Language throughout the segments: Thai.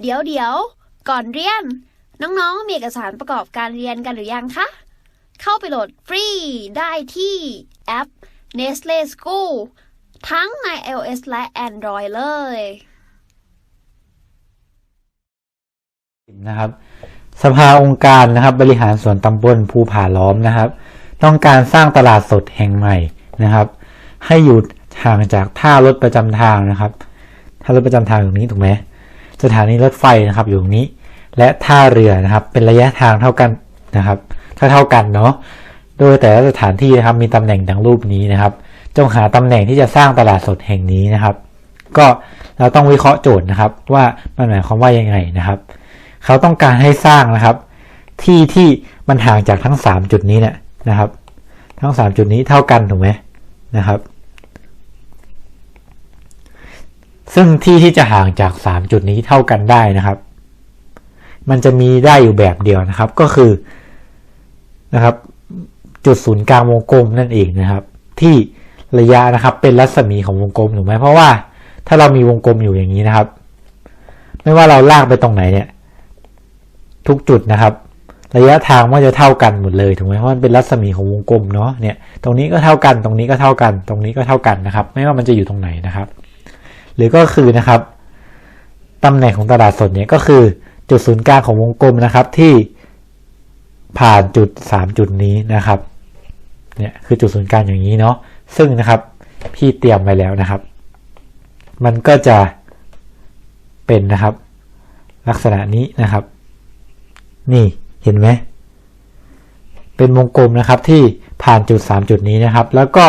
เดี๋ยวเดี๋ยวก่อนเรียน น้องๆ มีเอกสารประกอบการเรียนกันหรือยังคะ เข้าไปโหลดฟรีได้ที่แอป Nestle School ทั้งใน iOS และ Android เลยนะครับ สภาองค์การนะครับบริหารส่วนตำบลภูผาล้อมนะครับ ต้องการสร้างตลาดสดแห่งใหม่นะครับ ให้อยู่ห่างจากท่ารถประจำทางนะครับท่ารถประจำทางอยู่นี้ถูกไหม สถานีรถไฟนะครับอยู่ตรงนี้ และท่าเรือนะครับเป็นระยะทางเท่ากันนะครับเท่าเท่ากันเนาะโดยแต่ละสถานที่นะครับมีตำแหน่งดังรูปนี้นะครับ จงหาตำแหน่งที่จะสร้างตลาดสดแห่งนี้นะครับ ก็เราต้องวิเคราะห์โจทย์นะครับ ว่ามันหมายความว่ายังไงนะครับ เขาต้องการให้สร้างนะครับ ที่ที่มันห่างจากทั้งสามจุดนี้เนี่ยนะครับ ทั้งสามจุดนี้เท่ากันถูกไหมนะครับ ซึ่งที่ที่จะห่างจากสามจุดนี้เท่ากันได้นะครับ มันจะมีได้อยู่แบบเดียวนะครับ ก็คือนะครับ จุดศูนย์กลางวงกลมนั่นเองนะครับ ที่ระยะนะครับเป็นรัศมีของวงกลมถูกไหมเพราะว่าถ้าเรามีวงกลมอยู่อย่างนี้นะครับ ไม่ว่าเราลากไปตรงไหนเนี่ย ทุกจุดนะครับ ระยะทางมันจะเท่ากันหมดเลยถูกไหมเพราะมันเป็นรัศมีของวงกลมเนาะเนี่ย ตรงนี้ก็เท่ากัน ตรงนี้ก็เท่ากัน ตรงนี้ก็เท่ากันนะครับ ไม่ว่ามันจะอยู่ตรงไหนนะครับ หรือก็คือนะครับตำแหน่งของตลาดสดเนี่ยก็คือจุดศูนย์กลางของวงกลมนะครับที่ผ่านจุดสามจุดนี้นะครับเนี่ยคือจุดศูนย์กลางอย่างนี้เนาะซึ่งนะครับพี่เตรียมไว้แล้วนะครับ มันก็จะเป็นนะครับ ลักษณะนี้นะครับ นี่เห็นไหมเป็นวงกลมนะครับที่ผ่านจุด 3 จุดนี้นะครับ แล้วก็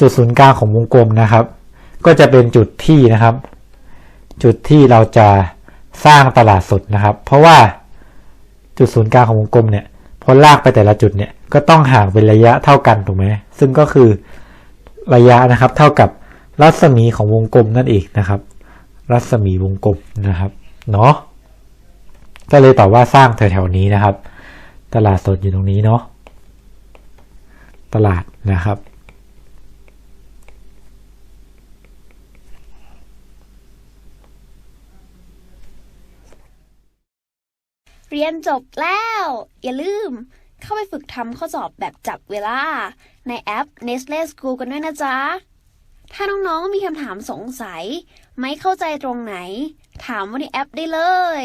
จุดศูนย์กลางของวงกลมนะครับ ก็จะเป็นจุดที่นะครับ จุดที่เราจะสร้างตลาดสดนะครับ เพราะว่าจุดศูนย์กลางของวงกลมเนี่ยพอลากไปแต่ละจุดเนี่ยก็ต้องห่างเป็นระยะเท่ากันถูกไหมซึ่งก็คือระยะนะครับ เท่ากับรัศมีของวงกลมนั่นเองนะครับ รัศมีวงกลมนะครับเนาะก็เลยตอบว่าสร้างแถวๆนี้นะครับ ตลาดสดอยู่ตรงนี้เนาะตลาดนะครับ เรียนจบแล้ว อย่าลืม เข้าไปฝึกทำข้อสอบแบบจับเวลา ในแอป Nestle School กันด้วยนะจ๊ะ ถ้าน้องๆมีคำถามสงสัย ไม่เข้าใจตรงไหน ถามว่าในแอปได้เลย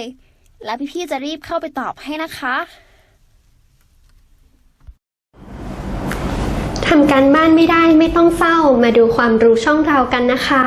แล้วพี่ๆจะรีบเข้าไปตอบให้นะคะทำการบ้านไม่ได้ไม่ต้องเศร้ามาดูความรู้ช่องเรากันนะคะ